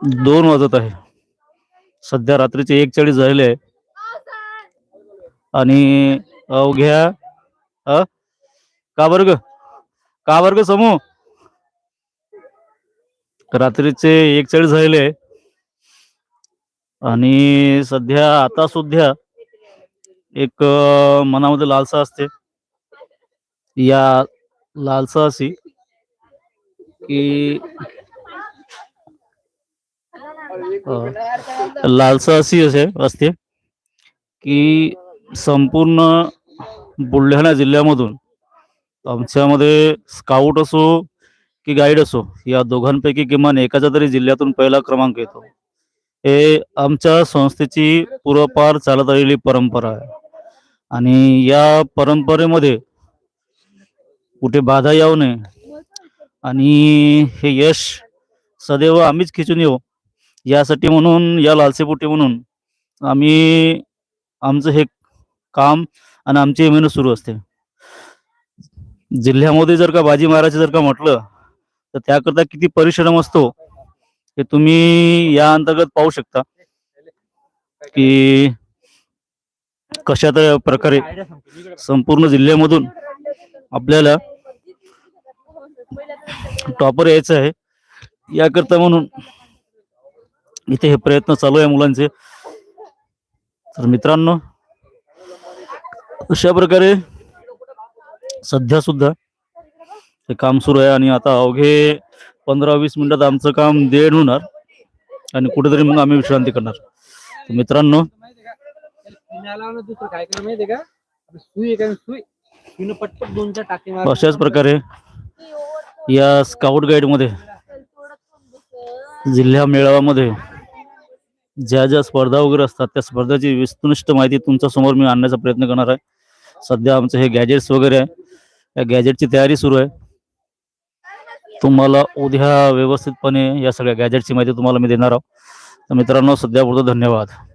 दोन वाजत आहे. सध्या रात्रीचे एक चाळीस झालेले आहे. आणि अवघ्या अ का वर्ग का वर्ग समूह रात्रीचे एक चाळीस झालेले आहे. आणि सध्या आता सुद्धा एक मनामध्ये लालसा असते. या लालसा अशी की लालसा अशी असते की संपूर्ण बुलढाणा जिल्ह्यामधून आमच्यामध्ये स्काउट असो की गाईड असो या दोघांपैकी किमान एकाच्या तरी जिल्ह्यातून पहिला क्रमांक येतो. हे आमच्या संस्थेची पूर्वपार चालत आलेली परंपरा आहे. आणि या परंपरेमध्ये कुठे बाधा येऊ नये. आणि हे यश सदैव आम्हीच खिचून येऊ. यासाठी म्हणून या लालसेपोटी म्हणून आम्ही आमचं हे काम आणि आमची मेहनत सुरू असते. जिल्ह्यामध्ये जर का बाजी मारायचं जर का म्हटलं तर त्याकरता किती परिश्रम असतो हे तुम्ही या अंतर्गत पाहू शकता. की कशा तर प्रकारे संपूर्ण जिल्ह्यामधून आपल्याला टॉपर यायचं आहे. याकरता म्हणून इथे हे प्रयत्न चालू आहे मुलांचे. तर मित्रांनो अशा प्रकारे सध्या सुद्धा हे काम सुरू आहे आणि आता अवघे पंधरा वीस मिनिटात आमचं काम देण होणार आणि कुठेतरी मग आम्ही विश्रांती करणार. मित्रांनो अशाच प्रकारे या स्काउट गाईडमध्ये जिल्हा मेळाव्यामध्ये ज्या ज्या स्पर्धा वगैरे असतात त्या स्पर्धाची विस्तृष्ट माहिती तुमच्यासमोर मी आणण्याचा प्रयत्न करणार आहे. सध्या आमचं हे गॅजेट्स वगैरे आहे. या गॅजेटची तयारी सुरू आहे. तुम्हाला उद्या व्यवस्थितपणे या सगळ्या गॅजेटची माहिती तुम्हाला मी देणार आहोत तर मित्रांनो सध्या धन्यवाद.